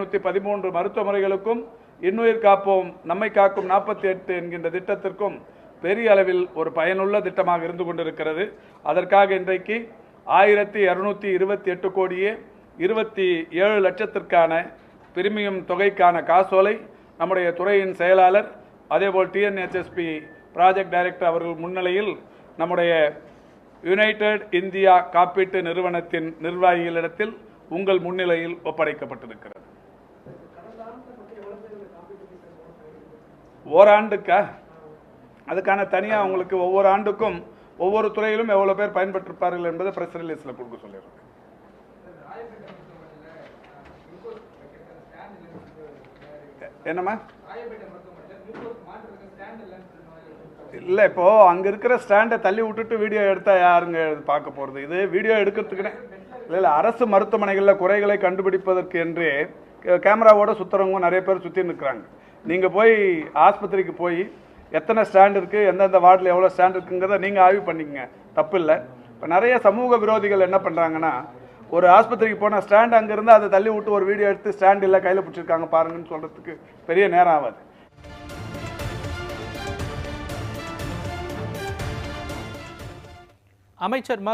நூற்றி பதிமூன்று மருத்துவ முறைகளுக்கும் இன்னுயிர் காப்போம் நம்மை காக்கும் நாற்பத்தி எட்டு என்கின்ற திட்டத்திற்கும் பெரிய அளவில் ஒரு பயனுள்ள திட்டமாக இருந்து கொண்டிருக்கிறது. அதற்காக இன்றைக்கு ஆயிரத்தி இரநூத்தி இருபத்தி எட்டு கோடியே இருபத்தி ஏழு லட்சத்திற்கான பிரிமியம் தொகைக்கான காசோலை நம்முடைய துறையின் செயலாளர் அதேபோல் டிஎன்ஹெச்எஸ்பி ப்ராஜெக்ட் டைரக்டர் அவர்கள் முன்னிலையில் நம்முடைய யுனைடெட் இந்தியா காப்பீட்டு நிறுவனத்தின் நிர்வாகிகளிடத்தில் உங்கள் முன்னிலையில் ஒப்படைக்கப்பட்டிருக்கிறது. ஓராண்டுக்கா? அதுக்கான தனியாக உங்களுக்கு ஒவ்வொரு ஆண்டுக்கும் ஒவ்வொரு துறையிலும் எவ்வளோ பேர் பயன்பெற்றிருப்பார்கள் என்பதை ப்ரெஸ் ரிலீஸில் கொடுக்க சொல்லிடுறேன் என்னம்மா? இல்லை இப்போ அங்க இருக்கிற ஸ்டாண்டை தள்ளி விட்டுட்டு வீடியோ எடுத்தா யாருங்க பார்க்க போறது? இது வீடியோ எடுக்கிறதுக்குன்னு இல்லை இல்லை அரசு மருத்துவமனைகளில் குறைகளை கண்டுபிடிப்பதற்கு என்று கேமராவோட சுற்றுறவங்க நிறைய பேர் சுற்றி நிற்கிறாங்க நீங்கள் போய் ஆஸ்பத்திரிக்கு போய் எத்தனை ஸ்டாண்ட் இருக்குது எந்தெந்த வார்டில் எவ்வளோ ஸ்டாண்ட் இருக்குங்கிறத நீங்கள் ஆய்வு பண்ணிக்கங்க. தப்பு இல்லை. இப்போ நிறைய சமூக விரோதிகள் என்ன பண்ணுறாங்கன்னா ஒரு ஆஸ்பத்திரிக்கு போனால் ஸ்டாண்ட் அங்கேருந்து அதை தள்ளி விட்டு ஒரு வீடியோ எடுத்து ஸ்டாண்ட் இல்லை கையில் பிடிச்சிருக்காங்க பாருங்கன்னு சொல்கிறதுக்கு பெரிய நேரம் ஆகாது. அமைச்சர் மா